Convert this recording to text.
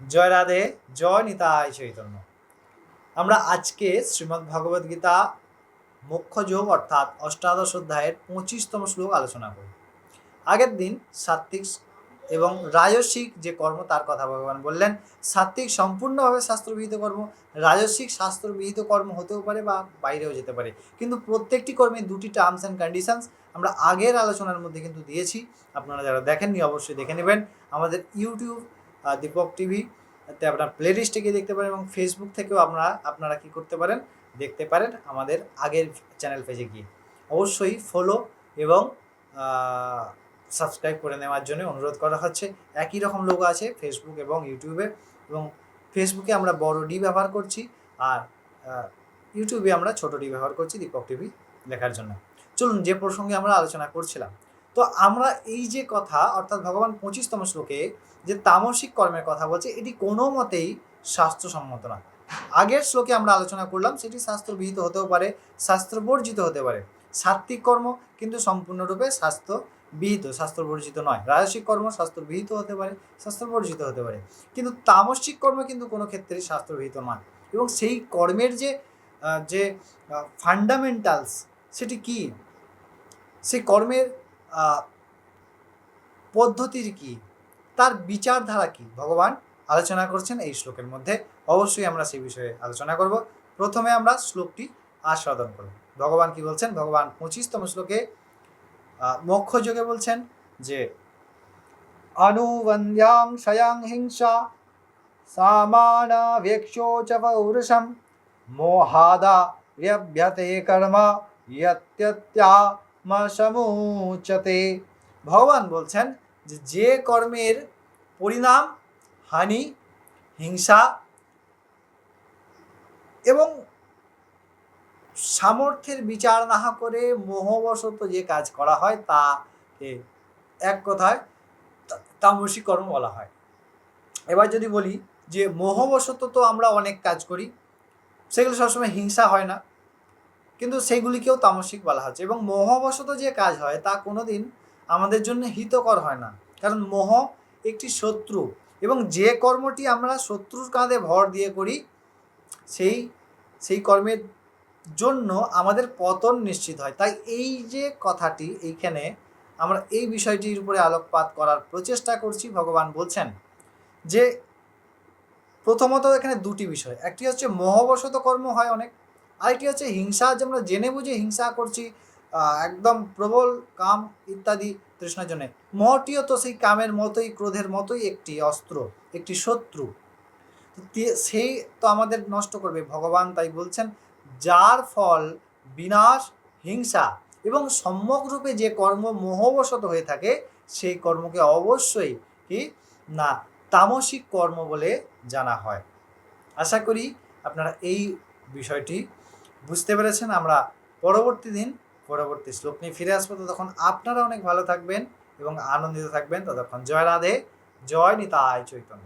জয় রাধে, জয় নিতাই চৈতন্য। আমরা আজকে শ্রীমদ্ ভগবদ গীতা মুখ্য যোগ অর্থাৎ অষ্টাদশ অধ্যায়ের পঁচিশতম শ্লোক আলোচনা করি। আগের দিন সাত্বিক এবং রাজস্বিক যে কর্ম, তার কথা ভগবান বললেন সাত্বিক সম্পূর্ণভাবে শাস্ত্রবিহিত কর্ম রাজস্বিক শাস্ত্রবিহিত কর্ম হতেও পারে বা বাইরেও যেতে পারে। কিন্তু প্রত্যেকটি কর্মে দুটি টার্মস অ্যান্ড কন্ডিশনস আমরা আগের আলোচনার মধ্যে কিন্তু দিয়েছি। আপনারা যারা দেখেননি, অবশ্যই দেখে নেবেন। আমাদের ইউটিউব দীপক টিভি, তে আপনার প্লে লিস্টে গিয়ে দেখতে পারেন এবং ফেসবুক থেকেও আপনারা আপনারা কি করতে পারেন, দেখতে পারেন আমাদের আগের চ্যানেল পেজে গিয়ে। অবশ্যই ফলো এবং সাবস্ক্রাইব করে নেওয়ার জন্য অনুরোধ করা হচ্ছে। একই রকম লোক আছে ফেসবুক এবং ইউটিউবে এবং ফেসবুকে আমরা বড় ডি ব্যবহার করছি আর ইউটিউবে আমরা ছোট ডি ব্যবহার করছি দীপক টিভি লেখার জন্য। চলুন যে প্রসঙ্গে আমরা আলোচনা করছিলাম তো আমরা এই যে কথা, অর্থাৎ ভগবান পঁচিশতম শ্লোকে যে তামসিক কর্মের কথা বলছে, এটি কোনো মতেই স্বাস্থ্যসম্মত না আগের শ্লোকে আমরা আলোচনা করলাম, সেটি শাস্ত্রবিহিত হতেও পারে, শাস্ত্রবর্জিত হতে পারে। সাত্বিক কর্ম কিন্তু সম্পূর্ণরূপে স্বাস্থ্য বিহিত শাস্ত্রবর্জিত নয়। রাজসিক কর্ম শাস্ত্রবিহিত হতে পারে, শাস্ত্রবর্জিত হতে পারে। কিন্তু তামসিক কর্ম কিন্তু কোনো ক্ষেত্রেই শাস্ত্রবিহিত নয়। এবং সেই কর্মের যে যে ফান্ডামেন্টালস সেটি কি? সেই কর্মের পদ্ধতির কি? তার বিচারধারা কি? ভগবান আলোচনা করছেন এই শ্লোকের মধ্যে। অবশ্যই আমরা সেই বিষয়ে আলোচনা করব। প্রথমে আমরা শ্লোকটি আস্বাদন করব। ভগবান কি বলছেন? ভগবান পঁচিশতম শ্লোকে মোক্ষ যোগে বলছেন যে অনুবন্ধ্যাং শয়াং হিংসা সামানা চ পৌরুষম, মোহাদা র্যভ্যতে কর্ম সমুচতে ভগবান বলছেন যে যে কর্মের পরিণাম, হানি, হিংসা এবং সামর্থ্যের বিচার না করে মোহবশত যে কাজ করা হয়, তাকে এক কথায় তামসিক কর্ম বলা হয়। এবার যদি বলি যে, মোহবশত তো আমরা অনেক কাজ করি, সেগুলো সবসময় হিংসা হয় না। কিন্তু সেগুলিকেও তামসিক বলা হচ্ছে এবং মোহবশত যে কাজ হয় তা কোনোদিন আমাদের জন্য হিতকর হয় না। কারণ মোহ একটি শত্রু এবং যে কর্মটি আমরা শত্রুর কাঁধে ভর দিয়ে করি, সেই সেই কর্মের জন্য আমাদের পতন নিশ্চিত হয়। তাই এই যে কথাটি এইখানে আমরা এই বিষয়টির উপরে আলোকপাত করার প্রচেষ্টা করছি, ভগবান বলছেন যে প্রথমত এখানে দুটি বিষয়। একটি হচ্ছে মোহবশত কর্ম হয় অনেক আরেকটি হচ্ছে হিংসা, যে আমরা জেনে বুঝে হিংসা করছি একদম প্রবল, কাম ইত্যাদি তৃষ্ণার জন্য। মোহটিও তো সেই কামের মতোই, ক্রোধের মতোই একটি অস্ত্র, একটি শত্রু। সেই তো আমাদের নষ্ট করবে, ভগবান তাই বলছেন, যার ফল বিনাশ, হিংসা এবং সম্যক রূপে যে কর্ম মোহবশত হয়ে থাকে, সেই কর্মকে অবশ্যই কি না, তামসিক কর্ম বলে জানা হয়। আশা করি আপনারা এই বিষয়টি বুঝতে পেরেছেন? আমরা পরবর্তী দিন, পরবর্তী শ্লোক নিয়ে ফিরে আসব। ততক্ষণ আপনারা অনেক ভালো থাকবেন এবং আনন্দিত থাকবেন। ততক্ষণ জয় রাধে, জয় নিতায় চৈতন্য।